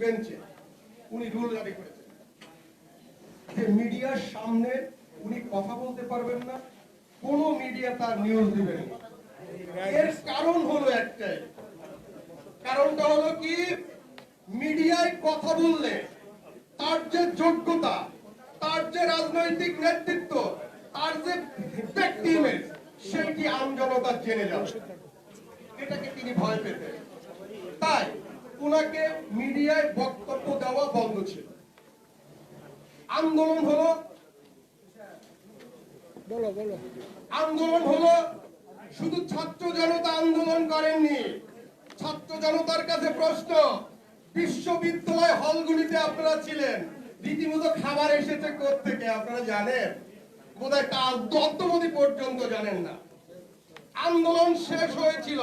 বেঞ্চে উনি রুল জারি করেছেন। যে মিডিয়ার সামনে উনি কথা বলতে পারবেন না, কোন মিডিয়া তার নিউজ দিবেন এর কারণ হলো একটাই। কারণটা হলো কি? মিডিয়ায় কথা বললে তার যে যোগ্যতা, তার যে রাজনৈতিক নেতৃত্ব, তার যে ব্যক্তি ইমেজ সেটি আমজনতা জেনে যাবে। এটাকে তিনি ভয় পেতেন। তাই ওনাকে মিডিয়ায় বক্তব্য দেওয়া বন্ধ ছিল। আন্দোলন হলো বলো বলো। আন্দোলন হলো শুধু ছাত্র জনতা আন্দোলন করেননি। ছাত্র জনতার কাছে প্রশ্ন বিশ্ববিদ্যালয় হলগুলিতে আপনারা ছিলেন রীতিমতো খাবার এসেছে থেকে আপনারা জানেন? বোধহয় কাল দত্তমতি পর্যন্ত জানেন না। আন্দোলন শেষ হয়েছিল।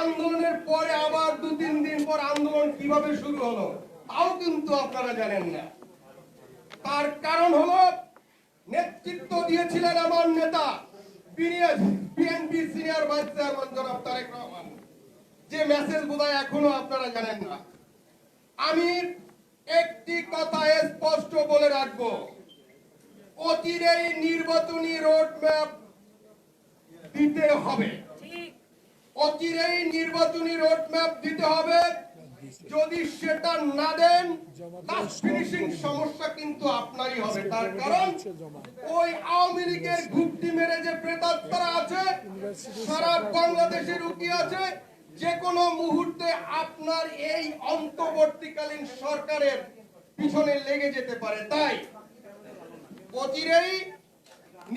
আন্দোলনের পরে আবার দু, তিন দিন পর আন্দোলন কীভাবে শুরু হলো, তাও কিন্তু আপনারা জানেন না। তার কারণ হলো নেতৃত্ব দিয়েছিলেন আমার নেতা বিএনপি সিনিয়র ভাইস চেয়ারম্যান জনাব তারেক রহমান। যে মেসেজ বোধহয় এখনও আপনারা জানেন না। আমি একটি কথা স্পষ্ট বলে রাখব। অচিরেই নির্বাচনী রোড ম্যাপ দিতে হবে। অচিরেই নির্বাচনী রোড ম্যাপ দিতে হবে। যদি সেটা না দেন সমস্যা কিন্তু আপনারই হবে। তার কারণ, ওই আওয়ামী লীগের ঘুপটি মেরে যে প্রেতাত্মারা আছে, সারা বাংলাদেশে রুকি আছে, যে কোনো মুহূর্তে আপনার এই অন্তর্বর্তীকালীন সরকারের পিছনে লেগে যেতে পারে। তাই, অচিরেই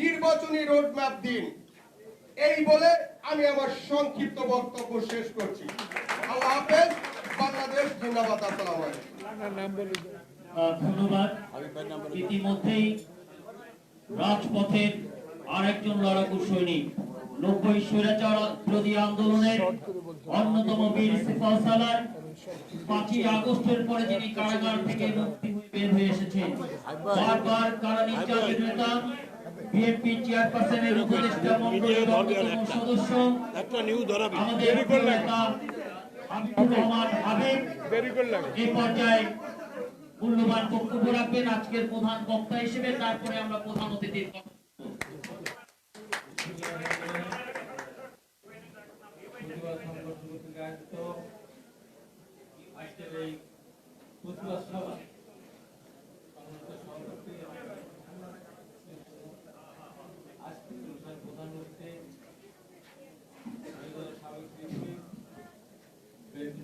নির্বাচনী রোড ম্যাপ দিন। এই বলে আমি আমার সংক্ষিপ্ত বক্তব্য শেষ করছি। আল্লাহ হাফেজ বাংলাদেশ জিন্দাবাদ আসসালামু ধন্যবাদ। ইতিমধ্যেই রাজপথের আরেকজন লড়াকু সৈনিক নব্বই স্বৈরাচার বিরোধী আন্দোলনের অন্যতম বীর সিপাহ সালার পাঁচই আগস্টের পরে যিনি কারাগার থেকে মুক্তি হয়ে বের হয়ে এসেছেন। বারবার কারা নির্যাতিত নেতা বিএনপি চেয়ারপারসনের উপদেষ্টা মন্ডলীর অন্যতম সদস্য। একটা নিউজ ধরাবি। প্রিয় নেতা হাবিবুর রহমান হাবিব। দেরি এই পর্যায়ে মূল্যবান বক্তব্য রাখবেন আজকের প্রধান বক্তা হিসেবে তারপরে আমরা প্রধান অতিথির আজকের এই প্রতিবাদ সভা সম্মানিত সভাপতি, আজকের অনুষ্ঠানের প্রধান অতিথি, আমাদের সাবেক শিল্পী, বিএনপি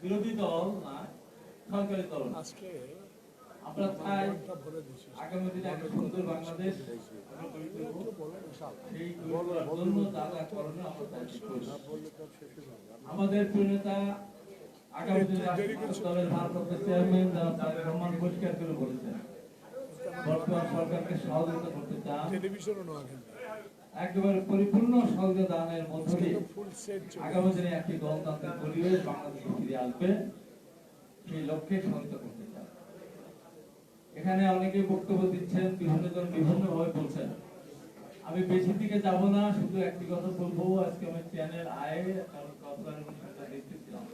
বিরোধী দল না সরকারি দল আজকে আমরা চাই আগামী দিনে একটা সুন্দর বাংলাদেশ সেই জন্য হয়ে যাবে আমাদের প্রিয় নেতা আগামী দিনে দলের ভারপ্রাপ্ত চেয়ারম্যান জনাব তারেক রহমান পরিষ্কার করে বলেছেন। বর্তমান সরকারকে সহযোগিতা করতে চান। একেবারে পরিপূর্ণ সহযোগিতা দানের মধ্য দিয়ে আগামী দিনে একটি গণতান্ত্রিক পরিবেশ বাংলাদেশে ফিরে আসবে। সেই লক্ষ্যে সহযোগিতা করতে চান এখানে অনেকে বক্তব্য দিচ্ছেন বিভিন্ন জন বিভিন্ন ভাবে বলছেন। আমি বেশি দিকে যাব না শুধু একটি কথা বলব আজকে আমি চ্যানেল আয়ে কারণ কতবারের দেখতেছিলাম।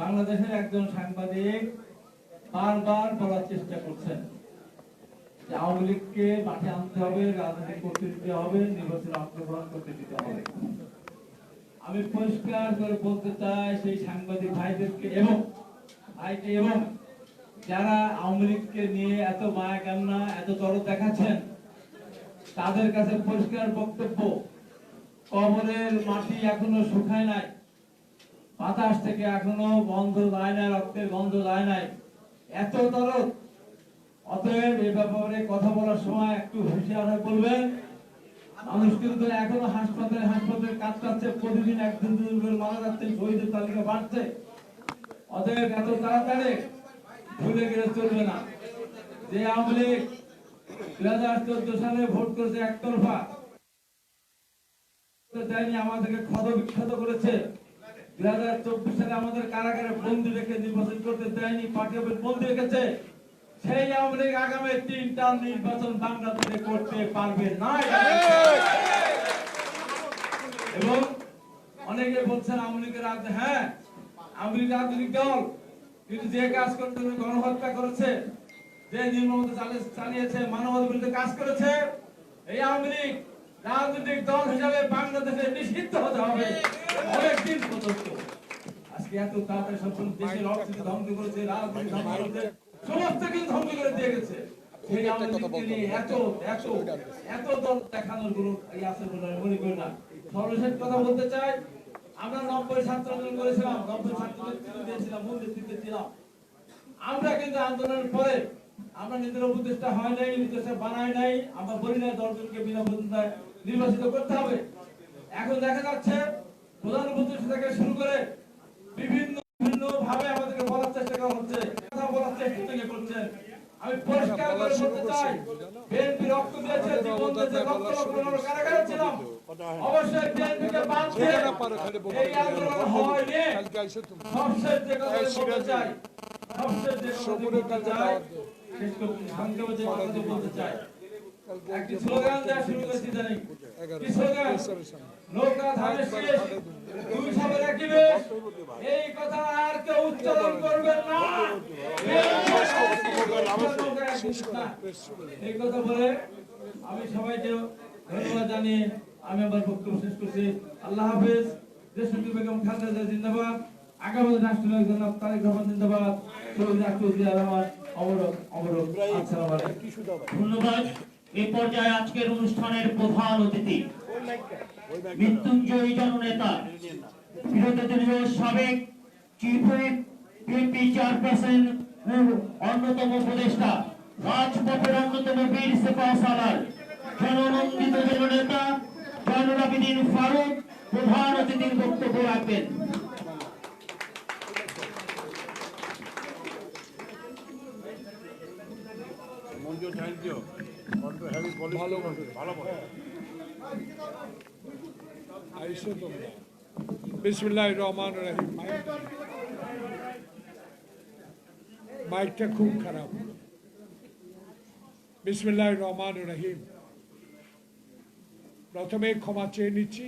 বাংলাদেশের একজন সাংবাদিক বারবার বলার চেষ্টা করছেন। আওয়ামী লীগকে মাঠে আনতে হবে করতে দিতে হবে, নির্বাচনে অংশগ্রহণ করতে দিতে হবে। আমি পরিষ্কার করে বলতে চাই, সেই সাংবাদিক ভাইদেরকে এবং ভাইকে এবং যারা আওয়ামী লীগকে নিয়ে এত মায়া কান্না, এত দেখাচ্ছেন, তাদের কাছে পরিষ্কার বক্তব্য। কবরের মাটি এখনও শুকায় নাই, বাতাস থেকে এখনও গন্ধ যায় না রক্তের গন্ধ যায় নাই। এত দরদ অতএব এ ব্যাপারে কথা বলার সময় একটু হুঁশিয়ার হয়ে বলবেন মানুষ কিন্তু এখনও হাসপাতালে হাসপাতালে কাটকাচ্ছে প্রতিদিন একদিন দুদিন করে মারা যাচ্ছে, শহীদের তালিকা বাড়ছে। অতএব এত তাড়াতাড়ি ভুলে গেলে চলবে না। যে আওয়ামী লীগ দুই হাজার চোদ্দ সালে ভোট করেছে একতরফা দেয়নি আমাদেরকে ক্ষত বিক্ষত করেছে। দুই হাজার চব্বিশ সালে আমাদের কারাগারে বন্দি রেখে নির্বাচন করতে দেয়নি পার্টি বন্দি রেখেছে। সেই আওয়ামী লীগ আগামী তিনটা নির্বাচন বাংলাদেশে করতে পারবে না। এবং অনেকে বলছেন আওয়ামী লীগের রাজনীতি হ্যাঁ আওয়ামী রাজনৈতিক দল কিন্তু যে কাজ করতে গণহত্যা করেছে, যে নির্মমতা চালিয়ে- চালিয়েছে, মানবতার বিরুদ্ধে কাজ করেছে, এই আওয়ামী লীগ রাজনৈতিক দল হিসাবে বাংলাদেশে নিষিদ্ধ হতে হবে। অনেকদিন পর্যন্ত। আজকে এত তাড়াতাড়ি সম্পূর্ণ দেশের অর্থনীতি ধ্বংস করেছে রাজনীতি ধ্বংস সমস্ত কিছু ধ্বংস করে দিয়ে গেছে। সেই আওয়ামী এত এত এত দল দেখানোরগুলো আছে বলে মনে করি না। সর্বশেষ কথা বলতে চাই আমরা নব্বই ছাত্র আন্দোলন করেছিলাম নব্বই ছাত্র দিয়েছিলাম মূল নেতৃত্বে ছিলাম। আমরা কিন্তু আন্দোলনের পরে আমরা নিজের উপদেষ্টা হয় নাই উপদেষ্টা বানাই নাই। আমরা বলি নাই দলজনকে বিনা প্রতিদ্বন্দ্বিতায় নির্বাচিত করতে হবে। এখন দেখা যাচ্ছে প্রধান উপদেষ্টা থেকে শুরু করে বিভিন্ন বিভিন্ন আমাদেরকে বলার চেষ্টা করা হচ্ছে কথা বলার চেষ্টা থেকে করছেন আমি পরিষ্কার করে বলতে চাই বিএনপি রক্ত দিয়েছে জীবন দিয়েছে লক্ষ লক্ষ কারাগারে ছিলাম। অবশ্যই বিএনপিকে বাদ দিয়ে এই আন্দোলন হয়নি। সবশেষ যে কথা বলতে চাই সবশেষ যে কথা বলতে চাই শেষ করতে সংক্ষেপে যে কথাটি বলতে চাই। একটি স্লোগান দেওয়া শুরু করেছি জানি কি স্লোগান? এই। এই আমি সবাইকে ধন্যবাদ জানিয়ে আমি আমার বক্তব্য শেষ করছি। আল্লাহ হাফেজ। দেশটি বেগম খালেদা জিন্দাবাদ। আগামী রাষ্ট্রীয় জনাব তারেক রহমান জিন্দাবাদ। আসসালামু আলাইকুম। ধন্যবাদ। এ পর্যায়ে আজকের অনুষ্ঠানের প্রধান অতিথি মৃত্যুঞ্জয়ী জননেতা বিরোধী দলীয় সাবেক চিফ বিএনপি চেয়ারপারসন অন্যতম উপদেষ্টা, রাজপথের অন্যতম বীর সেপা সালার জননন্দিত জননেতা জয়নুল ফারুক প্রধান অতিথির বক্তব্য রাখবেন। ভালো মতো রহমান খুব খারাপ। রহমান রহিম। প্রথমে ক্ষমা চেয়ে নিচ্ছি।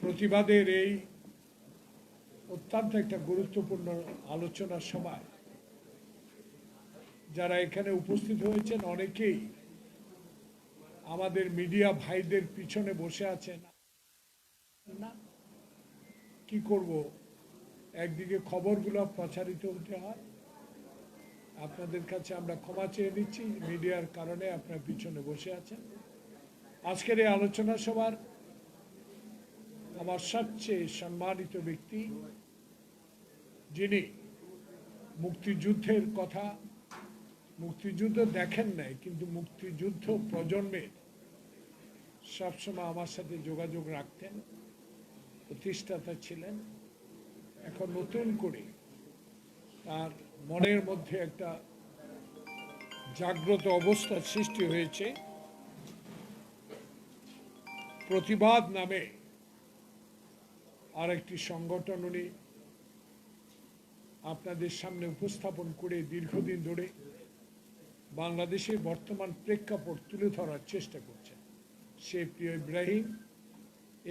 প্রতিবাদের এই অত্যন্ত একটা গুরুত্বপূর্ণ আলোচনার সময় যারা এখানে উপস্থিত হয়েছেন, অনেকেই আমাদের মিডিয়া ভাইদের পিছনে বসে আছেন না, কি করব? একদিকে খবরগুলো প্রচারিত হতে হয়, আপনাদের কাছে আমরা ক্ষমা চেয়ে নিচ্ছি, মিডিয়ার কারণে আপনার পিছনে বসে আছেন। আজকের এই আলোচনা সভার আমার সবচেয়ে সম্মানিত ব্যক্তি, যিনি মুক্তিযুদ্ধের কথা মুক্তিযুদ্ধ দেখেন নাই, কিন্তু মুক্তিযুদ্ধ প্রজন্মের সবসময় আমার সাথে যোগাযোগ রাখতেন, প্রতিষ্ঠাতা ছিলেন। এখন নতুন করে তার মনের মধ্যে একটা জাগ্রত অবস্থার সৃষ্টি হয়েছে। প্রতিবাদ নামে আর একটি সংগঠন উনি আপনাদের সামনে উপস্থাপন করে দীর্ঘদিন ধরে বাংলাদেশের বর্তমান প্রেক্ষাপট তুলে ধরার চেষ্টা করছেন। সে প্রিয় ইব্রাহিম,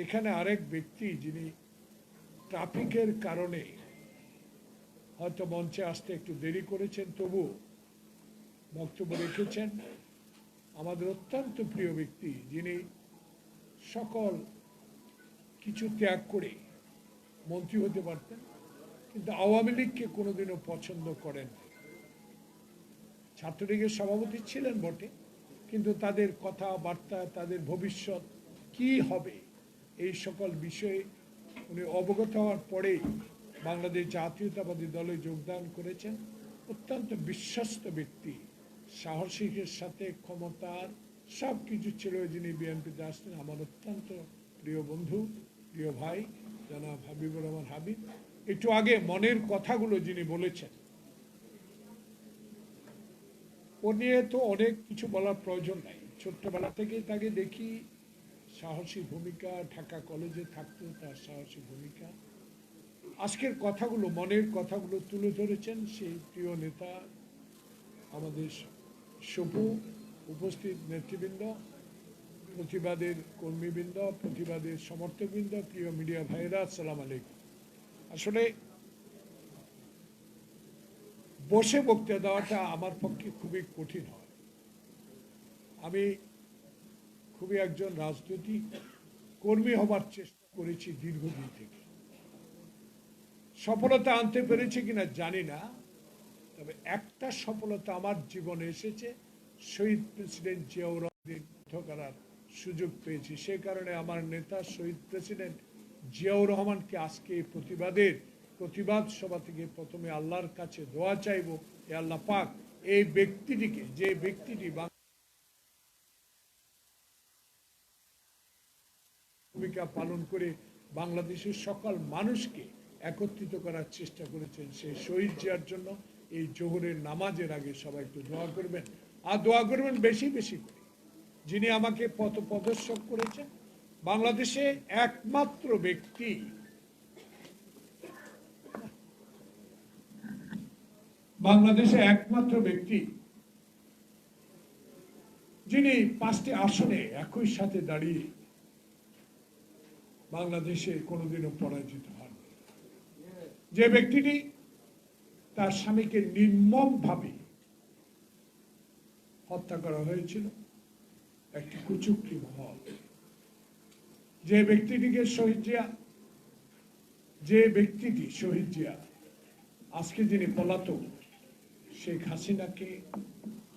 এখানে আরেক ব্যক্তি যিনি ট্রাফিকের কারণে হয়তো মঞ্চে আসতে একটু দেরি করেছেন তবু বক্তব্য রেখেছেন। আমাদের অত্যন্ত প্রিয় ব্যক্তি যিনি সকল কিছু ত্যাগ করে মন্ত্রী হতে পারতেন, কিন্তু আওয়ামী লীগকে কোনোদিনও পছন্দ করেন ছাত্রলীগের সভাপতি ছিলেন বটে, কিন্তু তাদের কথাবার্তা, তাদের ভবিষ্যৎ কি হবে, এই সকল বিষয়ে উনি অবগত হওয়ার পরেই বাংলাদেশ জাতীয়তাবাদী দলে যোগদান করেছেন। অত্যন্ত বিশ্বস্ত ব্যক্তি, সাহসিকের সাথে ক্ষমতার সব কিছু ছিল যিনি বিএনপিতে আসতেন। আমার অত্যন্ত প্রিয় বন্ধু, প্রিয় ভাই, জনাব হাবিবুর রহমান হাবিব। একটু আগে মনের কথাগুলো যিনি বলেছেন ও নিয়ে তো অনেক কিছু বলার প্রয়োজন নাই। ছোট্টবেলা থেকেই তাকে দেখি সাহসী ভূমিকা, ঢাকা কলেজে থাকতো, তার সাহসী ভূমিকা। আজকের কথাগুলো, মনের কথাগুলো তুলে ধরেছেন সেই প্রিয় নেতা আমাদের সবু উপস্থিত নেতৃবৃন্দ, প্রতিবাদের কর্মীবৃন্দ, প্রতিবাদের সমর্থকবৃন্দ, প্রিয় মিডিয়া ভাইরা আসসালাম আলাইকুম। আসলে বসে বক্তৃতা দেওয়াটা আমার পক্ষে খুবই কঠিন হয়। আমি খুবই একজন রাজনৈতিক কর্মী হবার চেষ্টা করেছি দীর্ঘদিন থেকে। সফলতা আনতে পেরেছি কিনা জানি না, তবে একটা সফলতা আমার জীবনে এসেছে, শহীদ প্রেসিডেন্ট জিয়াউর যুদ্ধ করার সুযোগ পেয়েছি। সে কারণে আমার নেতা, শহীদ প্রেসিডেন্ট জিয়াউর রহমানকে আজকে এই প্রতিবাদের প্রতিবাদ সভা থেকে প্রথমে আল্লাহর কাছে দোয়া চাইব। এ আল্লাহ পাক এই ব্যক্তিটিকে, যে ব্যক্তিটি ভূমিকা পালন করে বাংলাদেশের সকল মানুষকে একত্রিত করার চেষ্টা করেছেন সেই শহীদ জিয়ার জন্য এই জোহরের নামাজের আগে সবাই একটু দোয়া করবেন। আর দোয়া করবেন বেশি বেশি করে। যিনি আমাকে পথ প্রদর্শক করেছেন, বাংলাদেশে একমাত্র ব্যক্তি বাংলাদেশে একমাত্র ব্যক্তি যিনি পাঁচটি আসনে একই সাথে দাঁড়িয়ে বাংলাদেশে কোনোদিনও পরাজিত হন যে ব্যক্তিটি তার স্বামীকে নির্মমভাবে হত্যা করা হয়েছিল, একটি কুচুক্তি মহল। যে ব্যক্তিটিকে শহীদ জিয়া, যে ব্যক্তিটি শহীদ জিয়া, আজকে যিনি পলাতক শেখ হাসিনাকে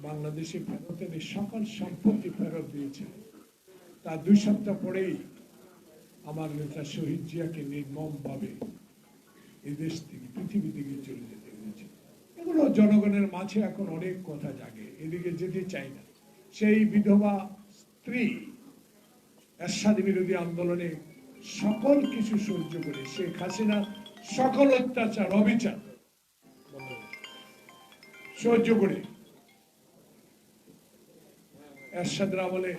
বাংলাদেশে ফেরত এনে সকল সম্পত্তি ফেরত দিয়েছিলেন তার দুই সপ্তাহ পরেই আমার নেতা শহীদ জিয়াকে নির্মমভাবে এদেশ থেকে, পৃথিবী থেকে চলে যেতে হয়েছে। এগুলো জনগণের মাঝে এখন অনেক কথা জাগে, এদিকে যেতে চাই না। সেই বিধবা স্ত্রী এরশাদ বিরোধী আন্দোলনে সকল কিছু সহ্য করে শেখ হাসিনা সকল অত্যাচার, অবিচার সহ্য করে। এরশাদের আমলে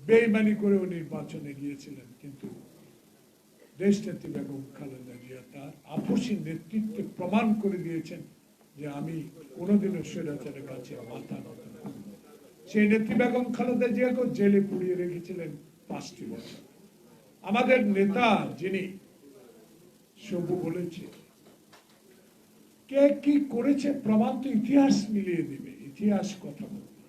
বেইমানি করেও নির্বাচনে গিয়েছিলেন, কিন্তু দেশ নেত্রী বেগম খালেদা জিয়া তার আপসী নেতৃত্বে প্রমাণ করে দিয়েছেন যে আমি কোনোদিনও স্বৈরাচারের কাছে মাথা নত সেই নেত্রী বেগম খালেদা জিয়াকেও জেলে পুড়িয়ে রেখেছিলেন পাঁচটি বছর। আমাদের নেতা যিনি, সবু বলেছে কে কি করেছে প্রমাণ তো ইতিহাস মিলিয়ে দিবে, ইতিহাস কথা বলবে।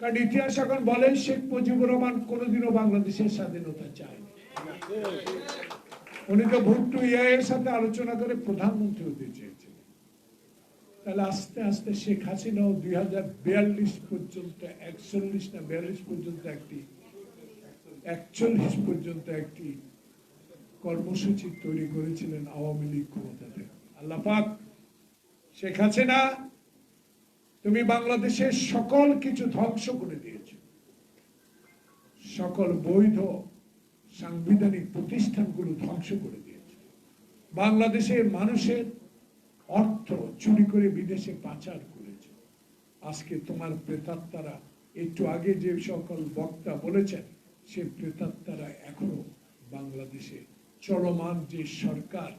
কারণ ইতিহাস এখন বলে, শেখ মুজিবুর রহমান কোনোদিনও বাংলাদেশের স্বাধীনতা চায়নি। উনি তো ভুট্টু এর সাথে আলোচনা করে প্রধানমন্ত্রী হতে চেয়েছিলেন। তাহলে আস্তে আস্তে শেখ হাসিনাও দুই হাজার বিয়াল্লিশ পর্যন্ত, একচল্লিশ না বিয়াল্লিশ পর্যন্ত একটি, একচল্লিশ পর্যন্ত একটি কর্মসূচি তৈরি করেছিলেন আওয়ামী লীগ ক্ষমতা থেকে। আল্লাহ পাক শেখ হাসিনা, তুমি বাংলাদেশের সকল কিছু ধ্বংস করে দিয়েছ। সকল বৈধ সাংবিধানিক প্রতিষ্ঠানগুলো ধ্বংস করে দিয়েছে। বাংলাদেশের মানুষের অর্থ চুরি করে বিদেশে পাচার করেছে। আজকে তোমার প্রেতাত্মারা, একটু আগে যে সকল বক্তা বলেছেন, সে প্রেতাত্মারা এখনও বাংলাদেশে চলমান যে সরকার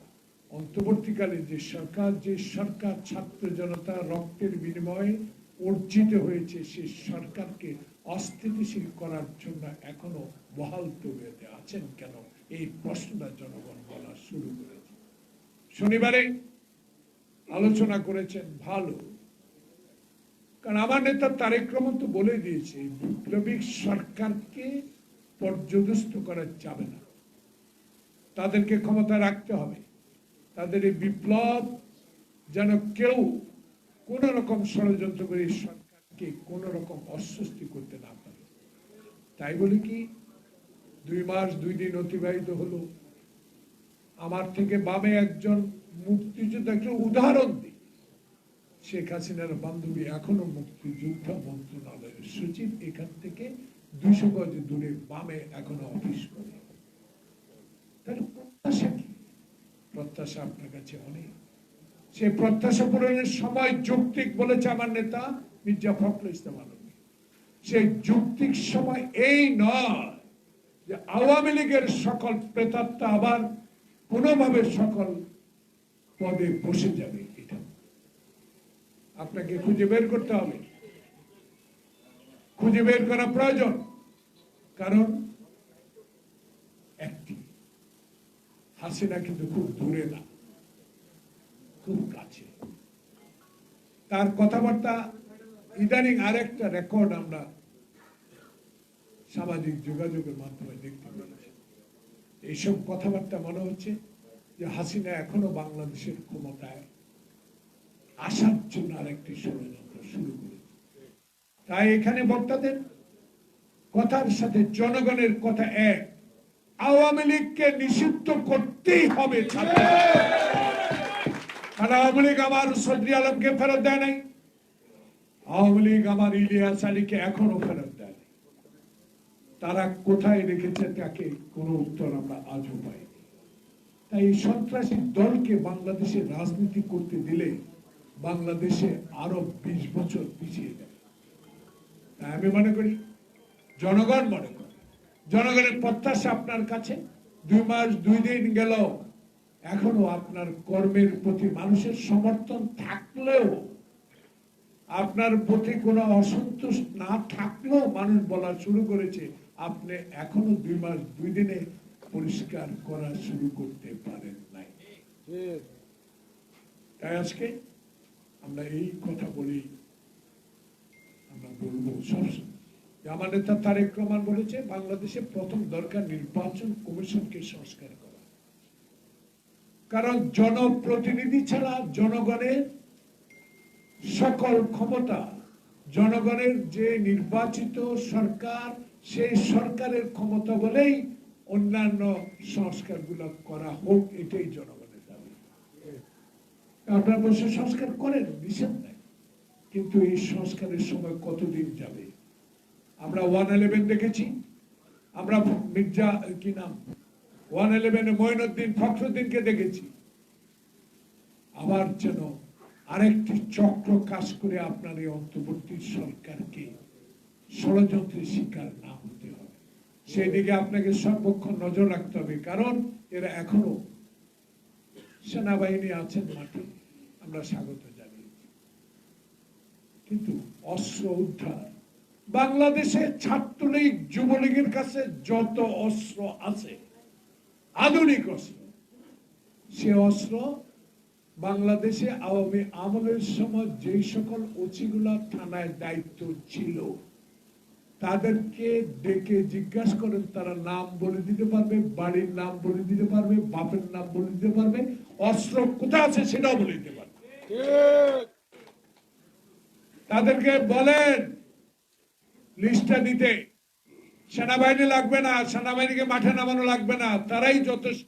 অন্তর্বর্তীকালে যে সরকার যে সরকার ছাত্র জনতা রক্তের বিনিময়ে অর্জিত হয়েছে সেই সরকারকে অস্থিতিশীল করার জন্য এখনও বহাল তবিয়তে আছেন কেন? এই প্রশ্নটা জনগণ বলা শুরু করেছে। শনিবারে আলোচনা করেছেন ভালো। কারণ আমার নেতা তারেক রহমান তো বলে দিয়েছে বিপ্লবিক সরকারকে পর্যদস্ত করা যাবে না। তাদেরকে ক্ষমতা রাখতে হবে। তাদের এই বিপ্লব যেন কেউ কোন রকম ষড়যন্ত্র করে সরকারকে কোন রকম অস্বস্তি করতে না পারে। তাই বলে কি, দুই মাস দুই দিন অতিবাহিত হলো। আমার থেকে বামে একজন মুক্তিযোদ্ধা উদাহরণ দিই। শেখ হাসিনার বান্ধবী এখনও মুক্তিযোদ্ধা মন্ত্রণালয়ের সচিব, এখান থেকে দুইশো গজ দূরে বামে এখনও অফিস করে। তাহলে প্রত্যাশা কি প্রত্যাশা আপনার কাছে অনেক। সেই প্রত্যাশা পূরণের সময় যৌক্তিক বলেছে আমার নেতা মির্জা ফখরুল ইসলাম আলমী সেই যৌক্তিক সময় এই নয় যে আওয়ামী লীগের সকল প্রেতাত্মা আবার কোনোভাবে সকল পদে বসে যাবে এটা। আপনাকে খুঁজে বের করতে হবে। খুঁজে বের করা প্রয়োজন। কারণ একটি হাসিনা কিন্তু খুব দূরে না, খুব কাছে। তার কথাবার্তা, ইদানিং আরেকটা রেকর্ড আমরা সামাজিক যোগাযোগের মাধ্যমে দেখতে পেয়েছি। এইসব কথাবার্তা মনে হচ্ছে যে হাসিনা এখনও বাংলাদেশের ক্ষমতায় আসার জন্য আরেকটি ষড়যন্ত্র শুরু করেছে। তাই এখানে বক্তাদের কথার সাথে জনগণের কথা এক। আওয়ামী লীগকে নিষিদ্ধ করতেই হবে কারণ আওয়ামী লীগ আমার সদরি আলমকে ফেরত দেয় নাই। আওয়ামী লীগ আমার ইলিয়াস আলীকে এখনও ফেরত দেয়। তারা কোথায় রেখেছে তাকে কোনো উত্তর আমরা আজও পাইনি। তাই এই সন্ত্রাসী দলকে বাংলাদেশে রাজনীতি করতে দিলে বাংলাদেশে আরও বিশ বছর পিছিয়ে যাবে। তাই আমি মনে করি, জনগণ মনে জনগণের প্রত্যাশা আপনার কাছে? দুই মাস, দুই দিন গেল। এখনও আপনার কর্মের প্রতি মানুষের সমর্থন থাকলেও, আপনার প্রতি কোনো অসন্তোষ না থাকলেও মানুষ বলা শুরু করেছে, আপনি এখনও দুই মাস, দুই দিনে পরিষ্কার করা শুরু করতে পারেন নাই। তাই আজকে আমরা এই কথা বলি, আমরা বলব সবসময় আমার নেতা তারেক রহমান বলেছে, বাংলাদেশে প্রথম দরকার নির্বাচন কমিশনকে সংস্কার করা। কারণ জনপ্রতিনিধি ছাড়া জনগণের সকল ক্ষমতা, জনগণের যে নির্বাচিত সরকার, সেই সরকারের ক্ষমতা বলেই অন্যান্য সংস্কারগুলো করা হোক, এটাই জনগণের দাবি। আপনারা বসে সংস্কার করেন, নিষেধ নাই। কিন্তু এই সংস্কারের সময় কতদিন যাবে? আমরা ওয়ান ইলেভেন দেখেছি। আমরা মির্জা কি নাম? ওয়ান ইলেভেনে মঈনুদ্দিন ফখরুদ্দিনকে দেখেছি। আবার যেন আরেকটি চক্র কাজ করে আপনার এই অন্তর্বর্তী সরকারকে ষড়যন্ত্রের শিকার না হতে হবে। সেই দিকে আপনাকে সর্বক্ষণ নজর রাখতে হবে, কারণ এরা এখনও সেনাবাহিনী আছেন মাঠে, আমরা স্বাগত জানিয়েছি। কিন্তু অস্ত্র উদ্ধার বাংলাদেশে ছাত্রলীগ যুবলীগের কাছে যত অস্ত্র আছে আধুনিক অস্ত্র সে অস্ত্র বাংলাদেশে আওয়ামী আমলের সময় যেই সকল ওচিগুলা থানায় দায়িত্ব ছিল তাদেরকে ডেকে জিজ্ঞাসা করেন তারা নাম বলে দিতে পারবে বাড়ির নাম বলে দিতে পারবে বাপের নাম বলে দিতে পারবে অস্ত্র কোথায় আছে সেটাও বলে দিতে পারবে। তাদেরকে বলেন লিস্টটা দিতে। সেনাবাহিনী লাগবে না, সেনাবাহিনীকে মাঠে নামানো লাগবে না, তারাই যথেষ্ট।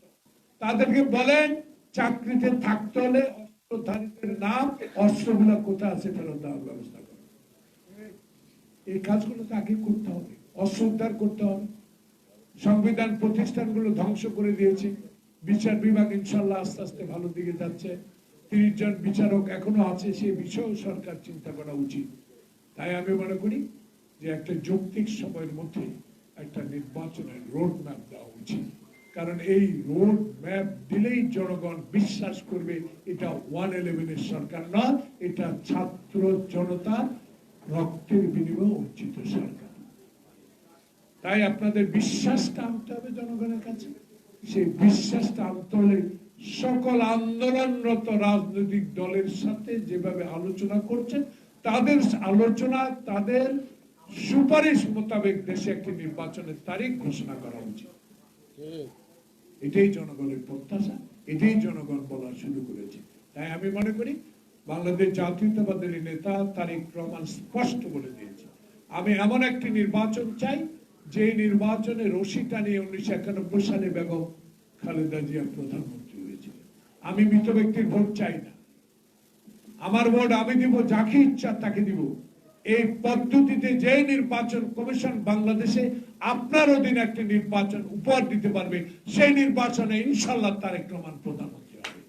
তাদেরকে বলেন, চাকরিতে থাকতে হলে অস্ত্রধারীদের নাম, অস্ত্রগুলো কোথায় আছে ফেরত দেওয়ার ব্যবস্থা করো। এই কাজগুলো তো আগে করতে হবে। অস্ত্র করতে হবে। সংবিধান প্রতিষ্ঠানগুলো ধ্বংস করে দিয়েছে। বিচার বিভাগ ইনশাল্লাহ আস্তে আস্তে ভালো দিকে যাচ্ছে। তিরিশ জন বিচারক এখনও আছে সে বিষয়েও সরকার চিন্তা করা উচিত। তাই আমি মনে করি যে একটা যৌক্তিক সময়ের মধ্যে একটা নির্বাচনের রোড ম্যাপ দেওয়া উচিত। কারণ এই রোড ম্যাপ দিলেই জনগণ বিশ্বাস করবে, এটা ওয়ান ইলেভেনের সরকার নয়, এটা ছাত্র জনতার রক্তের বিনিময়ে অর্জিত সরকার। তাই আপনাদের বিশ্বাসটা আনতে হবে জনগণের কাছে। সেই বিশ্বাসটা আনতে হলে সকল আন্দোলনরত রাজনৈতিক দলের সাথে যেভাবে আলোচনা করছেন, তাদের আলোচনা, তাদের সুপারিশ মোতাবেক দেশে একটি নির্বাচনের তারিখ ঘোষণা করা উচিত এটাই জনগণের প্রত্যাশা, এটাই জনগণ বলা শুরু করেছে। তাই আমি মনে করি, বাংলাদেশ জাতীয়তাবাদের নেতা তারিক রহমান স্পষ্ট বলে দিয়েছে, আমি এমন একটি নির্বাচন চাই যে নির্বাচনে রশি টানিয়ে উনিশশো একানব্বই সালে বেগম খালেদা জিয়া প্রধানমন্ত্রী হয়েছিলেন। আমি মৃত ব্যক্তির ভোট চাই না। আমার ভোট আমি দিব, যাকে ইচ্ছা তাকে দিব। এই পদ্ধতিতে যে নির্বাচন কমিশন বাংলাদেশে আপনার অধীনে একটি নির্বাচন উপহার দিতে পারবে, সেই নির্বাচনে ইনশাল্লাহ তারেক রহমান প্রধানমন্ত্রী হবে।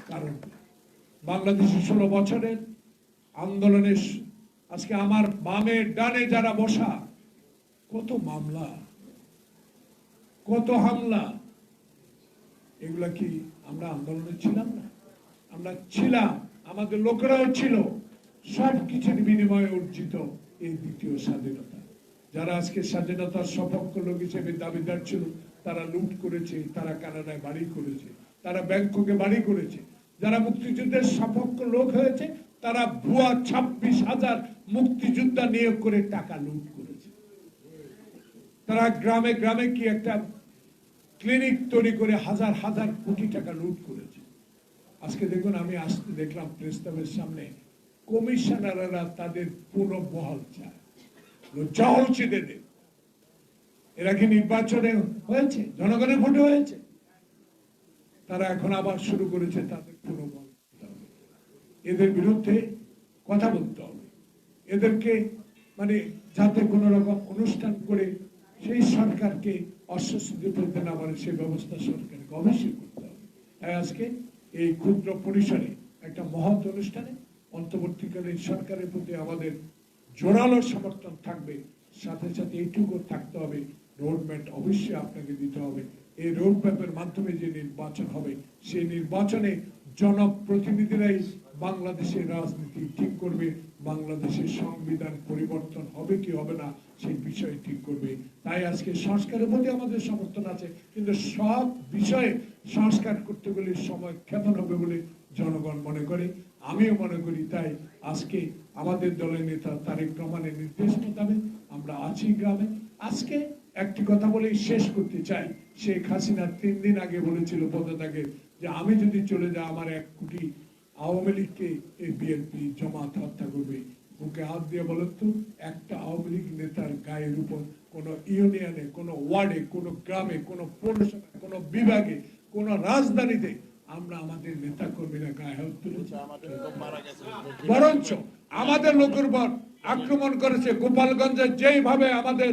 এটা বাংলাদেশের ষোলো বছরের আন্দোলনের আজকে আমার বামে ডানে যারা বসা, কত মামলা, কত হামলা, এগুলা কি আমরা আন্দোলনে ছিলাম না? আমরা ছিলাম। আমাদের লোকেরাও ছিল সব কিছুর বিনিময়ে অর্জিত এই দ্বিতীয় স্বাধীনতা। যারা আজকে স্বাধীনতার সপক্ষ লোক হিসেবে দাবিদার ছিল, তারা লুট করেছে, তারা কানাডায় বাড়ি করেছে, তারা ব্যাংককে বাড়ি করেছে। যারা মুক্তিযুদ্ধের সপক্ষ লোক হয়েছে, তারা ভুয়া ছাব্বিশ হাজার মুক্তিযোদ্ধা নিয়োগ করে টাকা লুট করেছে। তারা গ্রামে গ্রামে কি একটা ক্লিনিক তৈরি করে হাজার হাজার কোটি টাকা লুট করেছে? আজকে দেখুন, আমি আসতে দেখলাম প্রেস ক্লাবের সামনে কমিশনাররা তাদের পুরো বহাল চায়। লজ্জা উচিত এদের এরা কি নির্বাচনে হয়েছে? জনগণের ভোটে হয়েছে? তারা এখন আবার শুরু করেছে তাদের পুরো বল এদের বিরুদ্ধে কথা বলতে হবে। এদেরকে মানে যাতে কোনো রকম অনুষ্ঠান করে সেই সরকারকে অস্বস্তিতে ফেলতে না পারে সেই ব্যবস্থা সরকারকে অবশ্যই করতে হবে। তাই আজকে এই ক্ষুদ্র পরিসরে, একটা মহৎ অনুষ্ঠানে অন্তর্বর্তীকালীন সরকারের প্রতি আমাদের জোরালো সমর্থন থাকবে। সাথে সাথে এইটুকু থাকতে হবে রোডম্যাপ অবশ্যই আপনাকে দিতে হবে। এই রোডম্যাপের মাধ্যমে যে নির্বাচন হবে, সেই নির্বাচনে জনপ্রতিনিধিরাই বাংলাদেশের রাজনীতি ঠিক করবে, বাংলাদেশের সংবিধান পরিবর্তন হবে কি হবে না সেই বিষয় ঠিক করবে। তাই আজকে সংস্কারের প্রতি আমাদের সমর্থন আছে, কিন্তু সব বিষয়ে সংস্কার করতে গেলে সময় ক্ষেপণ হবে বলে জনগণ মনে করে? আমিও মনে করি তাই আজকে আমাদের দলের নেতা তারেক রহমানের নির্দেশ মোতাবেক আমরা আছি গ্রামে। আজকে একটি কথা বলেই শেষ করতে চাই, শেখ হাসিনা তিন দিন আগে বলেছিল পদত্যাগে যে আমি যদি চলে যাই আমার এক কোটি আওয়ামী লীগকে এই বিএনপি জমাত হত্যা করবে। বুকে হাত দিয়ে বলেন তো একটা আওয়ামী লীগ নেতার গায়ের উপর কোন ইউনিয়নে কোন ওয়ার্ডে কোন গ্রামে কোন পৌরসভায় কোন বিভাগে কোন রাজধানীতে আমরা আমাদের নেতা কর্মীরা গায়ে হাত তুলেছি। বরঞ্চ আমাদের লোকের উপর আক্রমণ করেছে গোপালগঞ্জের যেইভাবে আমাদের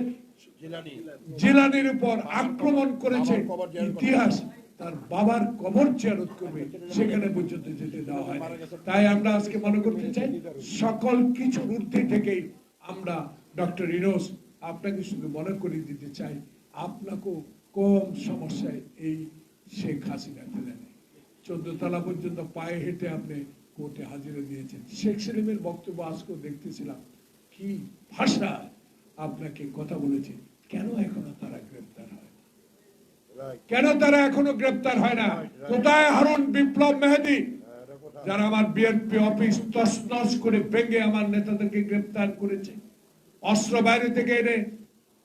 জিলানির উপর আক্রমণ করেছে ইতিহাস। তার বাবার কবর চেয়ারত করবে, সেখানে পর্যন্ত যেতে দেওয়া হয় তাই আমরা আজকে মনে করতে চাই, সকল কিছু ঊর্ধ্বে থেকেই আমরা ডক্টর ইনোস আপনাকে শুধু মনে করিয়ে দিতে চাই, আপনাকেও কম সমস্যায় এই শেখ হাসিনা ফেলেন চোদ্দ তলা পর্যন্ত পায়ে হেঁটে আপনি কোর্টে হাজিরা দিয়েছেন শেখ সেলিমের বক্তব্য আজকেও দেখতেছিলাম, কি ভাষা আপনাকে কথা বলেছে, কেন এখনও তারা? কেন তারা এখনও গ্রেপ্তার হয় না? কোথায় হারুন বিপ্লব মেহেদি? যারা আমার বিএনপি অফিস তছনছ করে ভেঙে আমার নেতাদেরকে গ্রেপ্তার করেছে। অস্ত্র বাইরে থেকে এনে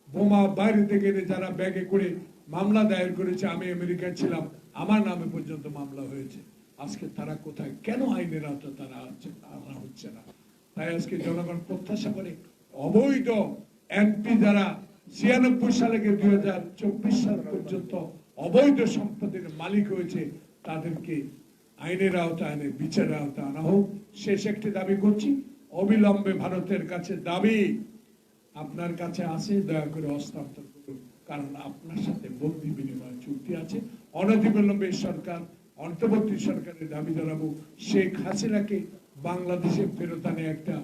বোমা বাইরে থেকে এনে যারা ব্যাগে করে মামলা দায়ের করেছে আমি আমেরিকায় ছিলাম আমার নামে পর্যন্ত মামলা হয়েছে। আজকে তারা কোথায়? কেন আইনের আওতা তারা আনা হচ্ছে না? তাই আজকে জনগণ প্রত্যাশা করে অবৈধ এমপি যারা ছিয়ানব্বই সালে দুই হাজার চব্বিশ সাল পর্যন্ত অবৈধ সম্পদের মালিক হয়েছে তাদেরকে আইনের আওতায় আনে, বিচারের আওতায় আনা হোক। শেষ একটি দাবি করছি, অবিলম্বে ভারতের কাছে দাবি আপনার কাছে আছে, দয়া করে হস্তান্তর করুন। কারণ আপনার সাথে বন্দি বিনিময় চুক্তি আছে। অনতিবিলম্বে সরকার, অন্তর্বর্তী সরকারের দাবি জানাব, শেখ হাসিনাকে বাংলাদেশে ফেরত আনে একটা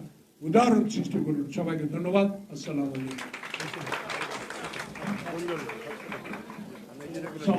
উদাহরণ সৃষ্টি করুন। সবাইকে ধন্যবাদ। আসসালামু আলাইকুম। কোন